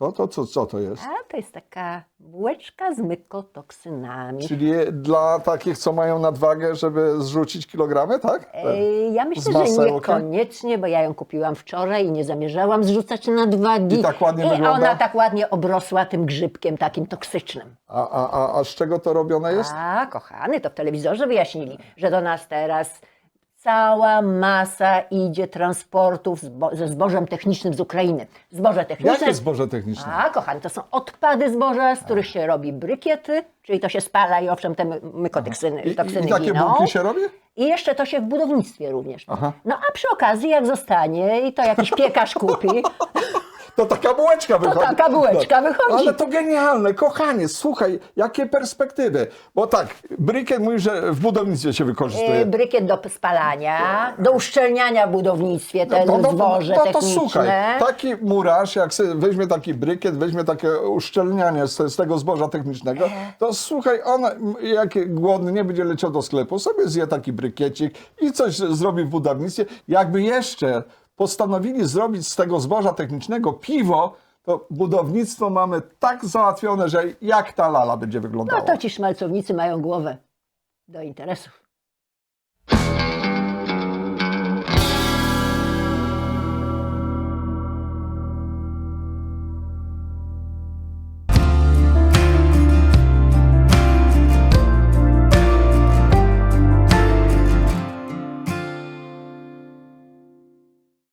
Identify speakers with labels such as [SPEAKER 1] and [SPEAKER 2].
[SPEAKER 1] To, to co, co to jest?
[SPEAKER 2] A to jest taka bułeczka z mykotoksynami.
[SPEAKER 1] Czyli dla takich, co mają nadwagę, żeby zrzucić kilogramy, tak?
[SPEAKER 2] Ej, Ja myślę, że niekoniecznie, bo ja ją kupiłam wczoraj i nie zamierzałam zrzucać na dwagi.
[SPEAKER 1] I tak ładnie wygląda?
[SPEAKER 2] ona tak ładnie obrosła tym grzybkiem takim toksycznym.
[SPEAKER 1] A, a, a, a z czego to robione jest?
[SPEAKER 2] A, kochany, to w telewizorze wyjaśnili, że do nas teraz cała masa idzie transportów zbo- ze zbożem technicznym z Ukrainy. Zboże techniczne.
[SPEAKER 1] Jakie zboże techniczne?
[SPEAKER 2] A, kochany, to są odpady zboża, z których się robi brykiety, czyli to się spala i owszem te my- mykotoksyny
[SPEAKER 1] I,
[SPEAKER 2] toksyny
[SPEAKER 1] I takie
[SPEAKER 2] giną.
[SPEAKER 1] bułki się robi?
[SPEAKER 2] I jeszcze to się w budownictwie również.
[SPEAKER 1] Aha.
[SPEAKER 2] No a przy okazji, jak zostanie i to jakiś piekarz kupi,
[SPEAKER 1] To taka bułeczka wychodzi.
[SPEAKER 2] taka bułeczka wychodzi.
[SPEAKER 1] Ale to genialne, kochanie, słuchaj, jakie perspektywy. Bo tak, brykiet mówi, że w budownictwie się wykorzystuje.
[SPEAKER 2] y, brykiet do spalania, do uszczelniania w budownictwie, te zboże
[SPEAKER 1] no to słuchaj, taki murarz, jak weźmie taki brykiet, weźmie takie uszczelnianie z, z tego zboża technicznego, to słuchaj, on jak głodny nie będzie leciał do sklepu, sobie zje taki brykiecik i coś zrobi w budownictwie. Jakby jeszcze postanowili zrobić z tego zboża technicznego piwo, to budownictwo mamy tak załatwione, że jak ta lala będzie wyglądała.
[SPEAKER 2] No to ci szmalcownicy mają głowę do interesów.